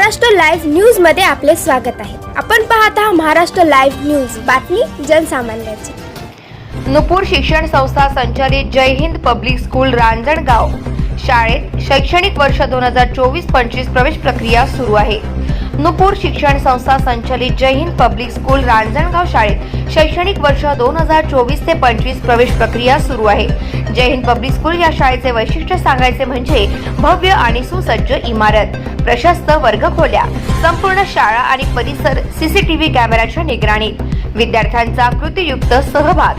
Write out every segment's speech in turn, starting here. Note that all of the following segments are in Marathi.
महाराष्ट्र लाईव्ह न्यूजमध्ये आपले स्वागत आहे. आपण पाहत आहात महाराष्ट्र लाईव्ह न्यूज. बातमी जनसामान्याची. नुपूर शिक्षण संस्था संचालित जय हिंद पब्लिक स्कूल रांजणगाव शाळेत शैक्षणिक वर्ष दोन हजार चोवीस पंचवीस प्रवेश प्रक्रिया सुरू आहे. नुपूर शिक्षण संस्था संचालित जय हिंद पब्लिक स्कूल रांजणगाव शाळेत शैक्षणिक वर्ष दोन हजार चोवीस ते पंचवीस प्रवेश प्रक्रिया सुरू आहे. जय हिंद पब्लिक स्कूल या शाळेचे वैशिष्ट्य सांगायचे म्हणजे भव्य आणि सुसज्ज इमारत. प्रशस्त वर्गखोल्या संपूर्ण शाळा आणि परिसर सीसीटीव्ही कॅमेऱ्याच्या निगराणीत. विद्यार्थ्यांचा कृतीयुक्त सहभाग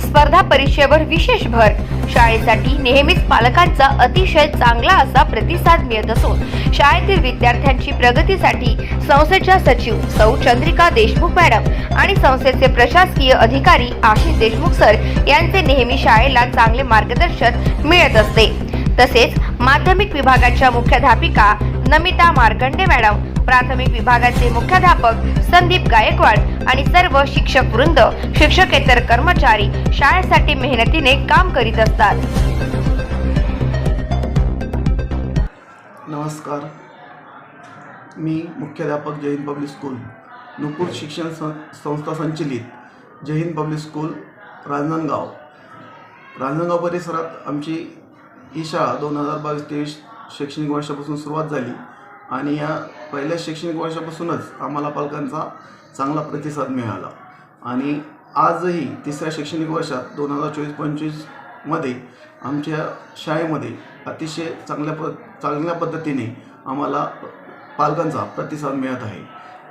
स्पर्धा परीक्षेवर विशेष भर. शाळेसाठी नेहमीच पालकांचा अतिशय चांगला असा प्रतिसाद मिळत असून शाळेतील विद्यार्थ्यांची प्रगतीसाठी संस्थेच्या सचिव सौ. चंद्रिका देशमुख मॅडम आणि संस्थेचे प्रशासकीय अधिकारी आशिष देशमुख सर यांचे नेहमी शाळेला चांगले मार्गदर्शन मिळत असते. तसेच माध्यमिक विभागाच्या मुख्याध्यापिका नमिता मार्कंडे मॅडम प्राथमिक विभागाचे मुख्याध्यापक संदीप गायकवाड आणि सर्व शिक्षक वृंद शिक्षकेतर कर्मचारी शाळेसाठी मेहनतीने काम करीत असतात. नमस्कार. मी मुख्याध्यापक जैन पब्लिक स्कूल नुपूर शिक्षण सं संस्था संचलित जय हिंद पब्लिक स्कूल रांजणगाव रांजणगाव परिसरात आमची ही शाळा दोन हजार बावीस तेवीस शैक्षणिक वर्षापासून सुरुवात झाली. आणि या पहिल्या शैक्षणिक वर्षापासूनच आम्हाला पालकांचा चांगला प्रतिसाद मिळाला. आणि आजही तिसऱ्या शैक्षणिक वर्षात दोन हजार चोवीस पंचवीसमध्ये आमच्या शाळेमध्ये अतिशय चांगल्या प चांगल्या पद्धतीने आम्हाला पालकांचा प्रतिसाद मिळत आहे.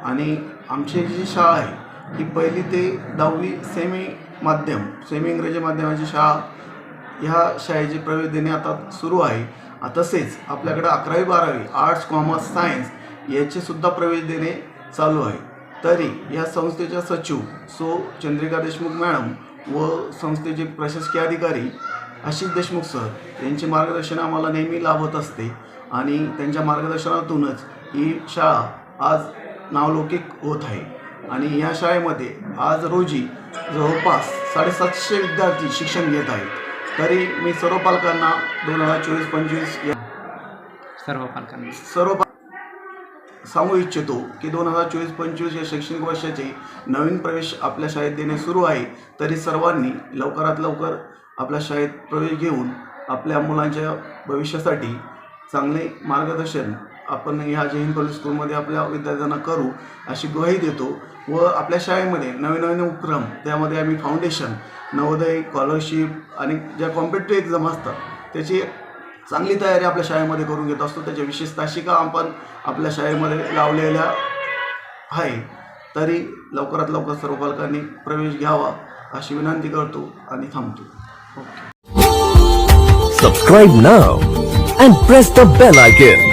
आणि आमची जी शाळा आहे ही पहिली ते दहावी सेमी माध्यम सेमी इंग्रजी माध्यमाची शाळा ह्या शाळेचे प्रवेश देणे आता सुरू आहे. तसेच आपल्याकडं अकरावी बारावी आर्ट्स कॉमर्स सायन्स याचेसुद्धा प्रवेश देणे चालू आहे. तरी या संस्थेच्या सचिव सो चंद्रिका देशमुख मॅडम व संस्थेचे प्रशासकीय अधिकारी आशिष देशमुख सर यांचे मार्गदर्शन आम्हाला नेहमी लाभत असते आणि त्यांच्या मार्गदर्शनातूनच ही शाळा आज नावलौकिक होत आहे. आणि या शाळेमध्ये आज रोजी जवळपास साडेसातशे विद्यार्थी शिक्षण घेत आहेत. तरी मी सर्व पालकांना दोन हजार चोवीस पंचवीस या सर्व पालकांना. सर्व सांगू इच्छितो की दोन हजार चोवीस पंचवीस या शैक्षणिक वर्षाचे नवीन प्रवेश आपल्या शाळेत देणे सुरू आहे. तरी सर्वांनी लवकरात लवकर आपल्या शाळेत प्रवेश घेऊन आपल्या मुलांच्या भविष्यासाठी चांगले मार्गदर्शन आपण ह्या जय हिंद पब्लिक स्कूलमध्ये आपल्या विद्यार्थ्यांना करू अशी ग्वाही देतो. व आपल्या शाळेमध्ये नवीन नवीन उपक्रम त्यामध्ये आम्ही फाउंडेशन नवोदय स्कॉलरशिप आणि ज्या कॉम्पिटेटिव्ह एक्झाम असतात त्याची चांगली तयारी आपल्या शाळेमध्ये करून घेत असतो. त्याच्या विशेष तासिका आपण आपल्या शाळेमध्ये लावलेल्या आहे तरी लवकरात लवकर सर्व पालकांनी प्रवेश घ्यावा अशी विनंती करतो आणि थांबतो. Subscribe now and press the bell icon.